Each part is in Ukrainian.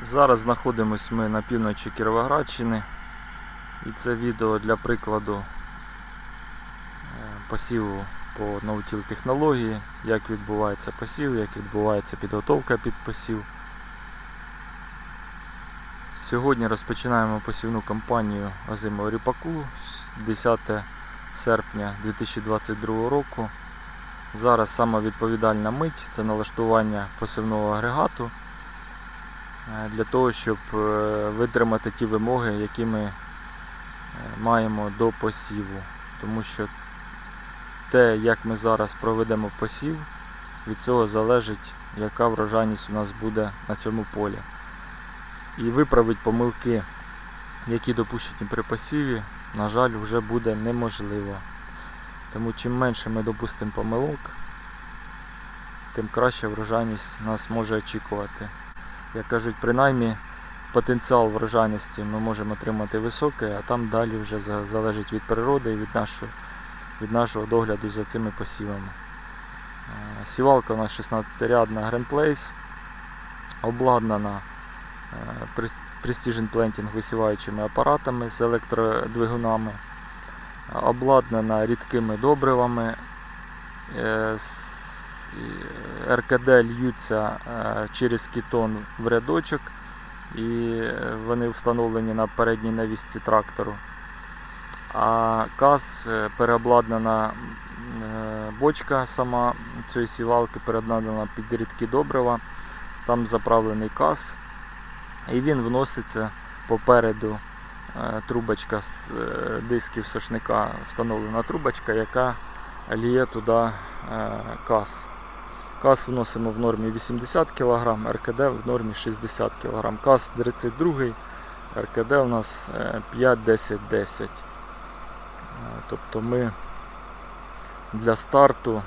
Зараз знаходимося ми на півночі Кіровоградщини. І це відео для прикладу е, посіву по ноутіл технології, як відбувається посів, як відбувається підготовка під посів. Сьогодні розпочинаємо посівну кампанію озимого ріпаку з 10 серпня 2022 року. Зараз сама відповідальна мить це налаштування посівного агрегату для того, щоб е, витримати ті вимоги, які ми е, маємо до посіву. Тому що те, як ми зараз проведемо посів, від цього залежить, яка врожайність у нас буде на цьому полі. І виправити помилки, які допущені при посіві, на жаль, вже буде неможливо. Тому чим менше ми допустимо помилок, тим краще врожайність нас може очікувати. Як кажуть, принаймні потенціал врожайності ми можемо отримати високий, а там далі вже залежить від природи і від нашого, від нашого догляду за цими посівами. Е, Сівалка у нас 16-рядна Grand Place, обладнана е, Precision Planting висіваючими апаратами з електродвигунами обладнана рідкими добривами. Е, і РКД льються е, через кітон в рядочок і е, вони встановлені на передній навісці трактору. А КАЗ е, переобладнана е, бочка сама цієї сівалки, переобладнана під рідкі добрива. Там заправлений КАЗ. І він вноситься попереду е, трубочка з е, дисків сошника, встановлена трубочка, яка ліє туди е, каз. Каз вносимо в нормі 80 кг, РКД в нормі 60 кг. Каз 32, РКД у нас 5-10-10. Е, Тобто ми для старту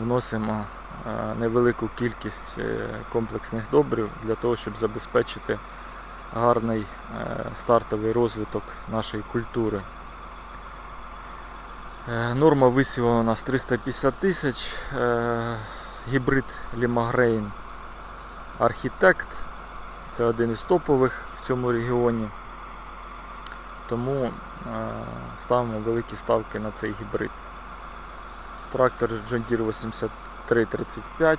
вносимо е, невелику кількість е, комплексних добрив для того, щоб забезпечити гарний е, стартовий розвиток нашої культури. Е, Норма висіву у нас 350 тисяч. Гібрид Лімагрейн Архітект. Це один із топових в цьому регіоні. Тому е, ставимо великі ставки на цей гібрид. Трактор John Deere 8335.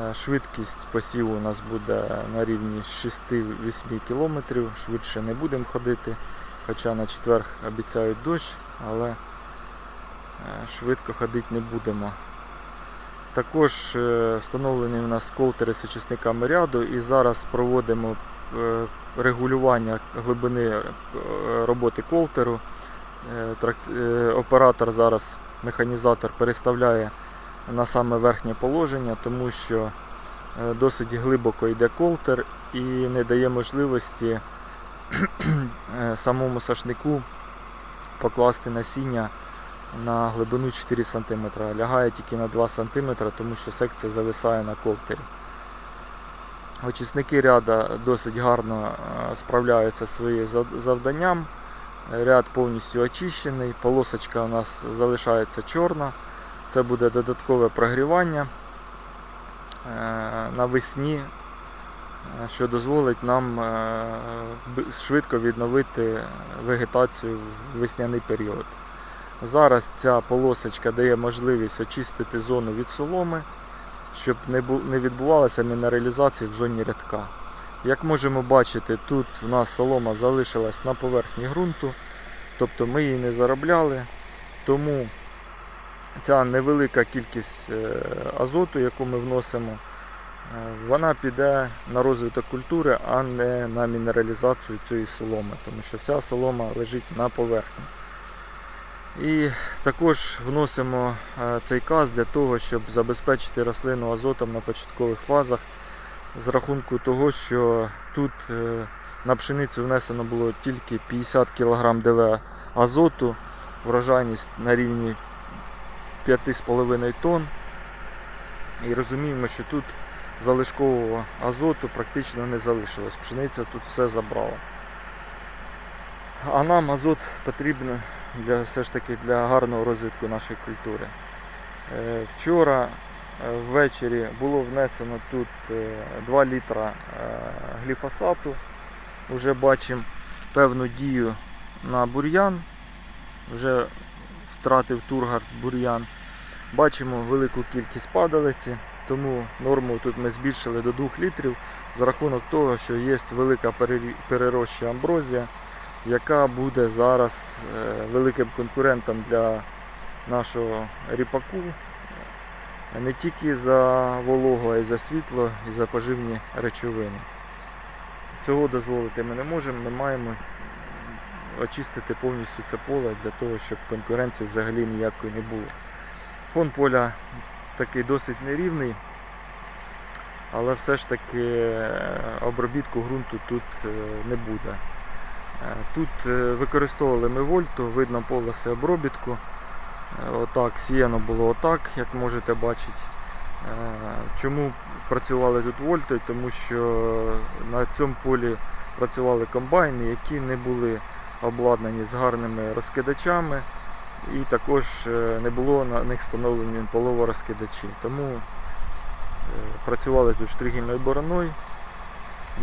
Е, Швидкість посіву у нас буде на рівні 6-8 км. Швидше не будемо ходити, хоча на четвер обіцяють дощ, але е, швидко ходити не будемо. Також е, встановлені у нас колтери з очисниками ряду і зараз проводимо е, регулювання глибини е, роботи колтеру. Оператор зараз, механізатор переставляє на саме верхнє положення, тому що досить глибоко йде колтер і не дає можливості самому сашнику покласти насіння на глибину 4 см. Лягає тільки на 2 см, тому що секція зависає на колтері. Очисники ряда досить гарно е, справляються своїм завданням. Ряд повністю очищений, полосочка у нас залишається чорна. Це буде додаткове прогрівання е, навесні, е, що дозволить нам швидко відновити вегетацію в весняний період. Зараз ця полосочка дає можливість очистити зону від соломи, щоб не бу- не відбувалася мінералізація в зоні рядка. Як можемо бачити, тут у нас солома залишилась на поверхні ґрунту, тобто ми її не заробляли, тому ця невелика кількість е, азоту, яку ми вносимо, е, вона піде на розвиток культури, а не на мінералізацію цієї соломи, тому що вся солома лежить на поверхні. І також вносимо е, цей каз для того, щоб забезпечити рослину азотом на початкових фазах, з рахунку того, що тут е, на пшеницю внесено було тільки 50 кг ДВ азоту, врожайність на рівні 5,5 тонн. І розуміємо, що тут залишкового азоту практично не залишилось. Пшениця тут все забрала. А нам азот потрібен для, все ж таки для гарного розвитку нашої культури. Е, Вчора е, ввечері було внесено тут е, 2 літра е, гліфосату. Уже бачимо певну дію на бур'ян. Вже втратив тургард бур'ян. Бачимо велику кількість падалиці, тому норму тут ми збільшили до 2 літрів за рахунок того, що є велика перероща амброзія, яка буде зараз е, великим конкурентом для нашого ріпаку. Не тільки за вологу, а й за світло і за поживні речовини. Цього дозволити ми не можемо, ми маємо очистити повністю це поле для того, щоб конкуренції взагалі ніякої не було. Фон поля такий досить нерівний, але все ж таки е, обробітку ґрунту тут е, не буде. Е, Тут е, використовували ми вольту, видно полоси обробітку. Е, Отак, сіяно було отак, як можете бачити. Чому працювали тут вольтою? Тому що на цьому полі працювали комбайни, які не були обладнані з гарними розкидачами, і також не було на них встановлені половорозкидачі. Тому працювали тут штригельною бороною.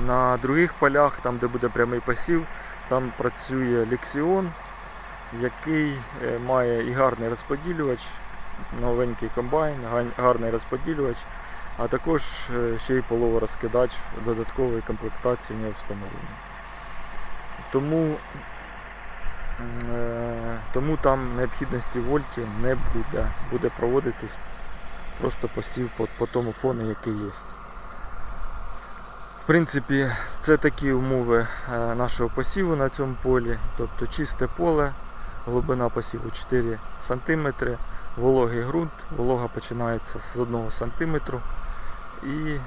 На других полях, там де буде прямий посів, там працює ліксіон, який е, має і гарний розподілювач, новенький комбайн, гарний розподілювач, а також е, ще й половорозкидач додаткової комплектації не встановлений. Тому, е, тому там необхідності вольті не буде. Буде проводитись просто посів по, по тому фону, який є. В принципі, це такі умови е, нашого посіву на цьому полі. Тобто чисте поле, глибина посіву 4 см, вологий ґрунт, волога починається з 1 см і е,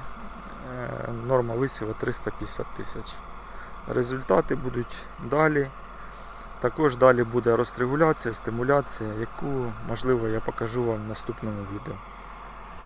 норма висіву 350 тисяч. Результати будуть далі. Також далі буде розрегуляція, стимуляція, яку можливо я покажу вам в наступному відео.